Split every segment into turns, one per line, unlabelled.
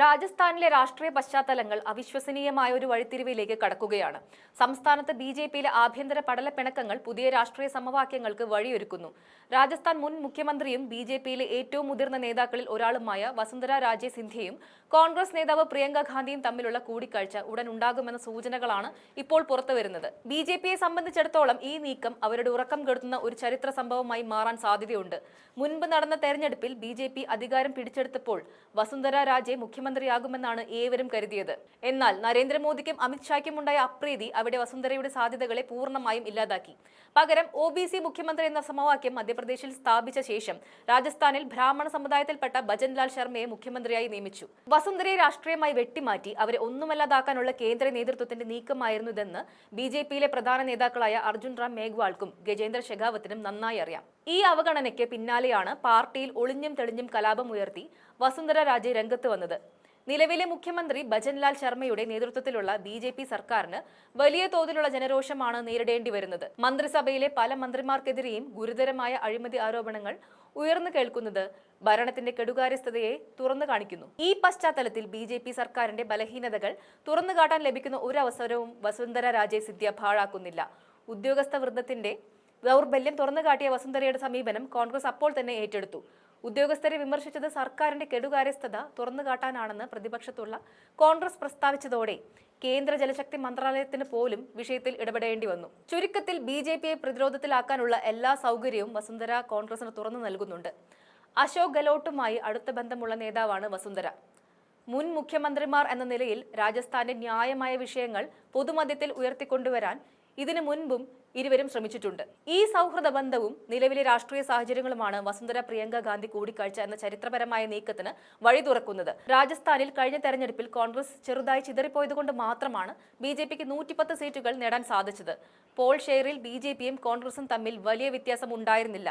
രാജസ്ഥാനിലെ രാഷ്ട്രീയ പശ്ചാത്തലങ്ങൾ അവിശ്വസനീയമായ ഒരു വഴിത്തിരിവിലേക്ക് കടക്കുകയാണ്. സംസ്ഥാനത്ത് ബി ജെ പിയിലെ ആഭ്യന്തര പടലപ്പിണക്കങ്ങൾ പുതിയ രാഷ്ട്രീയ സമവാക്യങ്ങൾക്ക് വഴിയൊരുക്കുന്നു. രാജസ്ഥാൻ മുൻ മുഖ്യമന്ത്രിയും ബി ജെ പിയിലെ ഏറ്റവും മുതിർന്ന നേതാക്കളിൽ ഒരാളുമായ വസുന്ധര രാജെ സിന്ധ്യയും കോൺഗ്രസ് നേതാവ് പ്രിയങ്ക ഗാന്ധിയും തമ്മിലുള്ള കൂടിക്കാഴ്ച ഉടൻ ഉണ്ടാകുമെന്ന സൂചനകളാണ് ഇപ്പോൾ പുറത്തുവരുന്നത്. ബി ജെ പിയെ സംബന്ധിച്ചിടത്തോളം ഈ നീക്കം അവരുടെ ഉറക്കം കെടുത്തുന്ന ഒരു ചരിത്ര സംഭവമായി മാറാൻ സാധ്യതയുണ്ട്. മുൻപ് നടന്ന തെരഞ്ഞെടുപ്പിൽ ബി ജെ പി അധികാരം പിടിച്ചെടുത്തപ്പോൾ വസുന്ധര രാജെ മുഖ്യമന്ത്രിയാകുമെന്നാണ് ഏവരും കരുതിയത്. എന്നാൽ നരേന്ദ്രമോദിക്കും അമിത്ഷായ്ക്കും ഉണ്ടായ അപ്രീതി അവിടെ വസുന്ധരയുടെ സാധ്യതകളെ പൂർണമായും ഇല്ലാതാക്കി. പകരം ഒ ബി സി മുഖ്യമന്ത്രി എന്ന സമവാക്യം മധ്യപ്രദേശിൽ സ്ഥാപിച്ച ശേഷം രാജസ്ഥാനിൽ ബ്രാഹ്മണ സമുദായത്തിൽപ്പെട്ട ഭജൻലാൽ ശർമ്മയെ മുഖ്യമന്ത്രിയായി നിയമിച്ചു. വസുന്ധരയെ രാഷ്ട്രീയമായി വെട്ടിമാറ്റി അവരെ ഒന്നുമല്ലാതാക്കാനുള്ള കേന്ദ്ര നേതൃത്വത്തിന്റെ നീക്കമായിരുന്നു ഇതെന്ന് ബി ജെ പിയിലെ പ്രധാന നേതാക്കളായ അർജുൻ റാം മേഘ്വാൾക്കും ഗജേന്ദ്ര ഷെഖാവത്തിനും നന്നായി അറിയാം. ഈ അവഗണനയ്ക്ക് പിന്നാലെയാണ് പാർട്ടിയിൽ ഒളിഞ്ഞും തെളിഞ്ഞും കലാപം ഉയർത്തി വസുന്ധര രാജെ രംഗത്ത് വന്നത്. നിലവിലെ മുഖ്യമന്ത്രി ഭജൻലാൽ ശർമ്മയുടെ നേതൃത്വത്തിലുള്ള ബി ജെ പി സർക്കാരിന് വലിയ തോതിലുള്ള ജനരോഷമാണ് നേരിടേണ്ടി വരുന്നത്. മന്ത്രിസഭയിലെ പല മന്ത്രിമാർക്കെതിരെയും ഗുരുതരമായ അഴിമതി ആരോപണങ്ങൾ ഉയർന്നു കേൾക്കുന്നത് ഭരണത്തിന്റെ കെടുകാര്യസ്ഥതയെ തുറന്നു കാണിക്കുന്നു. ഈ പശ്ചാത്തലത്തിൽ ബി ജെ പി സർക്കാരിന്റെ ബലഹീനതകൾ തുറന്നു കാട്ടാൻ ലഭിക്കുന്ന ഒരു അവസരവും വസുന്ധര രാജെ സിദ്ധ്യ പാഴാക്കുന്നില്ല. ഉദ്യോഗസ്ഥ വൃന്ദത്തിന്റെ ദൗർബല്യം തുറന്നു കാട്ടിയ വസുന്ധരയുടെ സമീപനം കോൺഗ്രസ് അപ്പോൾ തന്നെ ഏറ്റെടുത്തു. ഉദ്യോഗസ്ഥരെ വിമർശിച്ചത് സർക്കാരിന്റെ കെടുകാര്യസ്ഥത തുറന്നു കാട്ടാനാണെന്ന് പ്രതിപക്ഷത്തുള്ള കോൺഗ്രസ് പ്രസ്താവിച്ചതോടെ കേന്ദ്ര ജലശക്തി മന്ത്രാലയത്തിന് പോലും വിഷയത്തിൽ ഇടപെടേണ്ടി വന്നു. ചുരുക്കത്തിൽ ബി ജെ പിയെ പ്രതിരോധത്തിലാക്കാനുള്ള എല്ലാ സൗകര്യവും വസുന്ധര കോൺഗ്രസിന് തുറന്നു നൽകുന്നുണ്ട്. അശോക് ഗെലോട്ടുമായി അടുത്ത ബന്ധമുള്ള നേതാവാണ് വസുന്ധര. മുൻ മുഖ്യമന്ത്രിമാർ എന്ന നിലയിൽ രാജസ്ഥാന്റെ ന്യായമായ വിഷയങ്ങൾ പൊതുമധ്യത്തിൽ ഉയർത്തിക്കൊണ്ടുവരാൻ ഇതിനു മുൻപും ഇരുവരും ശ്രമിച്ചിട്ടുണ്ട്. ഈ സൗഹൃദ ബന്ധവും നിലവിലെ രാഷ്ട്രീയ സാഹചര്യങ്ങളുമാണ് വസുന്ധര പ്രിയങ്ക ഗാന്ധി കൂടിക്കാഴ്ച എന്ന ചരിത്രപരമായ നീക്കത്തിന് വഴി തുറക്കുന്നത്. രാജസ്ഥാനിൽ കഴിഞ്ഞ തെരഞ്ഞെടുപ്പിൽ കോൺഗ്രസ് ചെറുതായി ചിതറിപ്പോയതുകൊണ്ട് മാത്രമാണ് ബി ജെ പിക്ക് നൂറ്റിപ്പത്ത് സീറ്റുകൾ നേടാൻ സാധിച്ചത്. പോൾ ഷെയറിൽ ബി ജെ പിയും കോൺഗ്രസും തമ്മിൽ വലിയ വ്യത്യാസം ഉണ്ടായിരുന്നില്ല.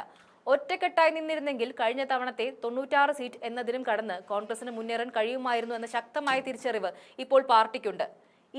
ഒറ്റക്കെട്ടായി നിന്നിരുന്നെങ്കിൽ കഴിഞ്ഞ തവണത്തെ തൊണ്ണൂറ്റാറ് സീറ്റ് എന്നതിനും കടന്ന് കോൺഗ്രസിന് മുന്നേറാൻ കഴിയുമായിരുന്നു എന്ന ശക്തമായ തിരിച്ചറിവ് ഇപ്പോൾ പാർട്ടിക്കുണ്ട്.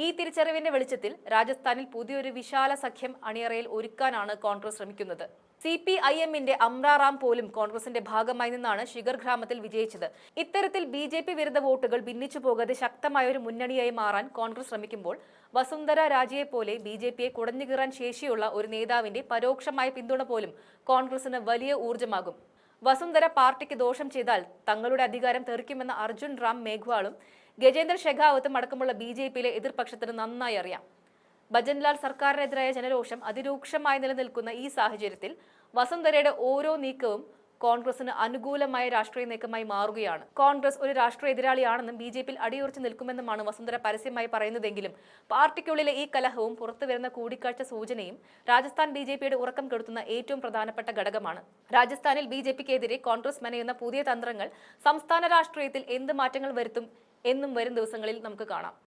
ഈ തിരിച്ചറിവിന്റെ വെളിച്ചത്തിൽ രാജസ്ഥാനിൽ പുതിയൊരു വിശാല സഖ്യം അണിയറയിൽ ഒരുക്കാനാണ് കോൺഗ്രസ് ശ്രമിക്കുന്നത്. സി പി ഐ എമ്മിന്റെ അമ്രാറാം പോലും കോൺഗ്രസിന്റെ ഭാഗമായി നിന്നാണ് ശിഖർ ഗ്രാമത്തിൽ വിജയിച്ചത്. ഇത്തരത്തിൽ ബി ജെ പി വിരുദ്ധ വോട്ടുകൾ ഭിന്നിച്ചു പോകാതെ ശക്തമായ ഒരു മുന്നണിയായി മാറാൻ കോൺഗ്രസ് ശ്രമിക്കുമ്പോൾ വസുന്ധര രാജയെ പോലെ ബി ജെ പിയെ കുടഞ്ഞുകീറാൻ ശേഷിയുള്ള ഒരു നേതാവിന്റെ പരോക്ഷമായ പിന്തുണ പോലും കോൺഗ്രസിന് വലിയ ഊർജമാകും. വസുന്ധര പാർട്ടിക്ക് ദോഷം ചെയ്താൽ തങ്ങളുടെ അധികാരം തെറിക്കുമെന്ന അർജുൻ റാം മേഘ്വാളും ഗജേന്ദ്ര ഷെഖാവത്തും അടക്കമുള്ള ബി ജെ പിയിലെ എതിർപക്ഷത്തിന് നന്നായി അറിയാം. ഭജൻലാൽ സർക്കാരിനെതിരായ ജനരോഷം അതിരൂക്ഷമായി നിലനിൽക്കുന്ന ഈ സാഹചര്യത്തിൽ വസുന്ധരയുടെ ഓരോ നീക്കവും കോൺഗ്രസിന് അനുകൂലമായ രാഷ്ട്രീയ നീക്കമായി മാറുകയാണ്. കോൺഗ്രസ് ഒരു രാഷ്ട്രീയ എതിരാളിയാണെന്നും ബി ജെ പിയിൽ അടിയുറച്ചു നിൽക്കുമെന്നുമാണ് വസുന്ധര പരസ്യമായി പറയുന്നതെങ്കിലും പാർട്ടിക്കുള്ളിലെ ഈ കലഹവും പുറത്തുവരുന്ന കൂടിക്കാഴ്ച സൂചനയും രാജസ്ഥാൻ ബി ജെ പിയുടെ ഉറക്കം കെടുത്തുന്ന ഏറ്റവും പ്രധാനപ്പെട്ട ഘടകമാണ്. രാജസ്ഥാനിൽ ബി ജെ പിക്കെതിരെ കോൺഗ്രസ് മെനയുന്ന പുതിയ തന്ത്രങ്ങൾ സംസ്ഥാന രാഷ്ട്രീയത്തിൽ എന്ത് മാറ്റങ്ങൾ വരുത്തും എന്നും വരും ദിവസങ്ങളിൽ നമുക്ക് കാണാം.